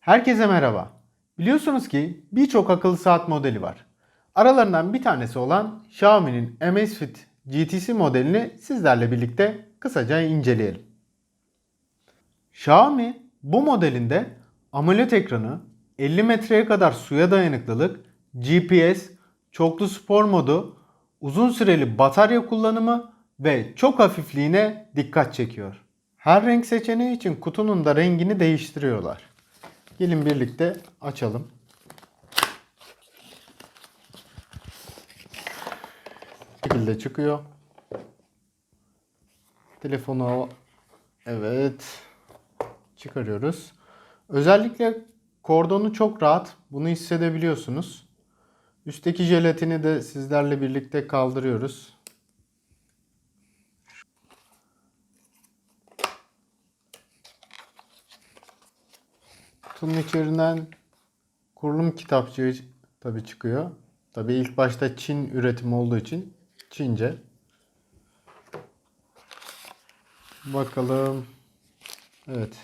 Herkese merhaba. Biliyorsunuz ki birçok akıllı saat modeli var. Aralarından bir tanesi olan Xiaomi'nin Amazfit GTC modelini sizlerle birlikte kısaca inceleyelim. Xiaomi bu modelinde AMOLED ekranı, 50 metreye kadar suya dayanıklılık, GPS, çoklu spor modu, uzun süreli batarya kullanımı ve çok hafifliğine dikkat çekiyor. Her renk seçeneği için kutunun da rengini değiştiriyorlar. Gelin birlikte açalım. Bu şekilde çıkıyor. Telefonu evet çıkarıyoruz. Özellikle kordonu çok rahat. Bunu hissedebiliyorsunuz. Üstteki jelatini de sizlerle birlikte kaldırıyoruz. Kutunun içerisinden kurulum kitapçığı tabi çıkıyor. Tabi ilk başta Çin üretimi olduğu için Çince. Bakalım. Evet.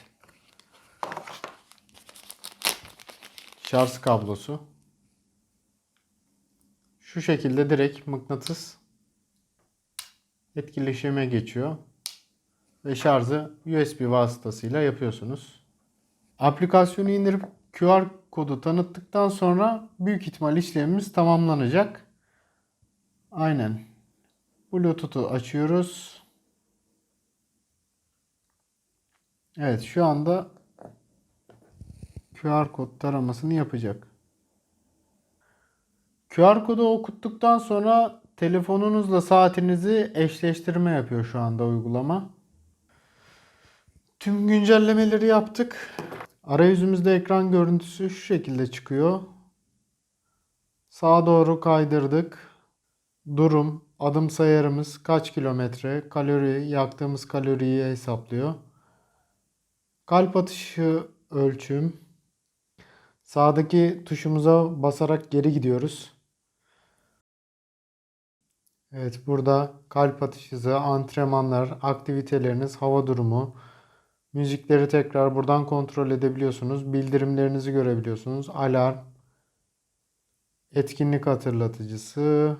Şarj kablosu. Şu şekilde direkt mıknatıs etkileşime geçiyor. Ve şarjı USB vasıtasıyla yapıyorsunuz. Aplikasyonu indirip QR kodu tanıttıktan sonra büyük ihtimal işlemimiz tamamlanacak. Aynen. Bluetooth'u açıyoruz. Evet şu anda QR kod taramasını yapacak. QR kodu okuttuktan sonra telefonunuzla saatinizi eşleştirme yapıyor şu anda uygulama. Tüm güncellemeleri yaptık. Arayüzümüzde ekran görüntüsü şu şekilde çıkıyor. Sağa doğru kaydırdık. Durum, adım sayarımız, kaç kilometre, kalori, yaktığımız kaloriyi hesaplıyor. Kalp atışı ölçüm. Sağdaki tuşumuza basarak geri gidiyoruz. Evet burada kalp atışı antrenmanlar, aktiviteleriniz, hava durumu, müzikleri tekrar buradan kontrol edebiliyorsunuz. Bildirimlerinizi görebiliyorsunuz. Alarm, etkinlik hatırlatıcısı,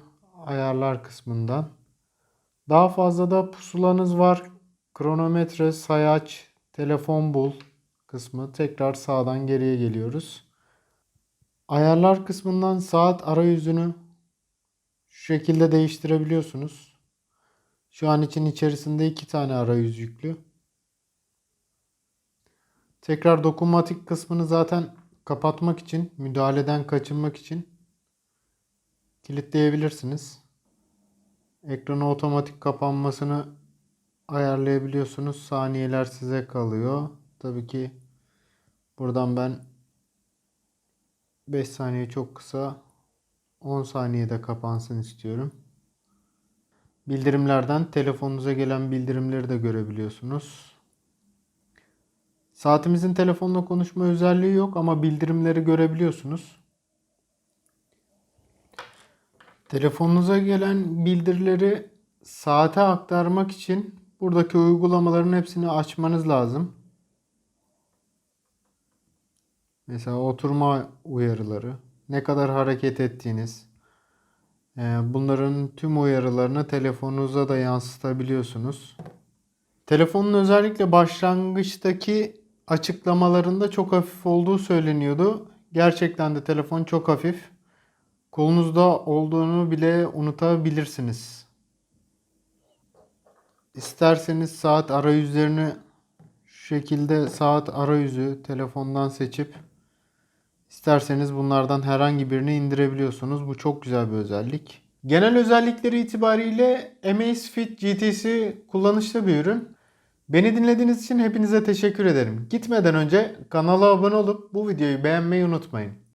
ayarlar kısmından. Daha fazla da pusulanız var. Kronometre, sayaç, telefon bul kısmı. Tekrar sağdan geriye geliyoruz. Ayarlar kısmından saat arayüzünü şu şekilde değiştirebiliyorsunuz. Şu an için içerisinde iki tane arayüz yüklü. Tekrar dokunmatik kısmını zaten kapatmak için, müdahaleden kaçınmak için kilitleyebilirsiniz. Ekranı otomatik kapanmasını ayarlayabiliyorsunuz. Saniyeler size kalıyor. Tabii ki buradan ben 5 saniye çok kısa 10 saniyede kapansın istiyorum. Bildirimlerden telefonunuza gelen bildirimleri de görebiliyorsunuz. Saatimizin telefonla konuşma özelliği yok ama bildirimleri görebiliyorsunuz. Telefonunuza gelen bildirileri saate aktarmak için buradaki uygulamaların hepsini açmanız lazım. Mesela oturma uyarıları, ne kadar hareket ettiğiniz, e, bunların tüm uyarılarını telefonunuza da yansıtabiliyorsunuz. Telefonun özellikle başlangıçtaki açıklamalarında çok hafif olduğu söyleniyordu. Gerçekten de telefon çok hafif. Kolunuzda olduğunu bile unutabilirsiniz. İsterseniz saat arayüzlerini şu şekilde saat arayüzü telefondan seçip isterseniz bunlardan herhangi birini indirebiliyorsunuz. Bu çok güzel bir özellik. Genel özellikleri itibariyle Amazfit GTC kullanışlı bir ürün. Beni dinlediğiniz için hepinize teşekkür ederim. Gitmeden önce kanala abone olup bu videoyu beğenmeyi unutmayın.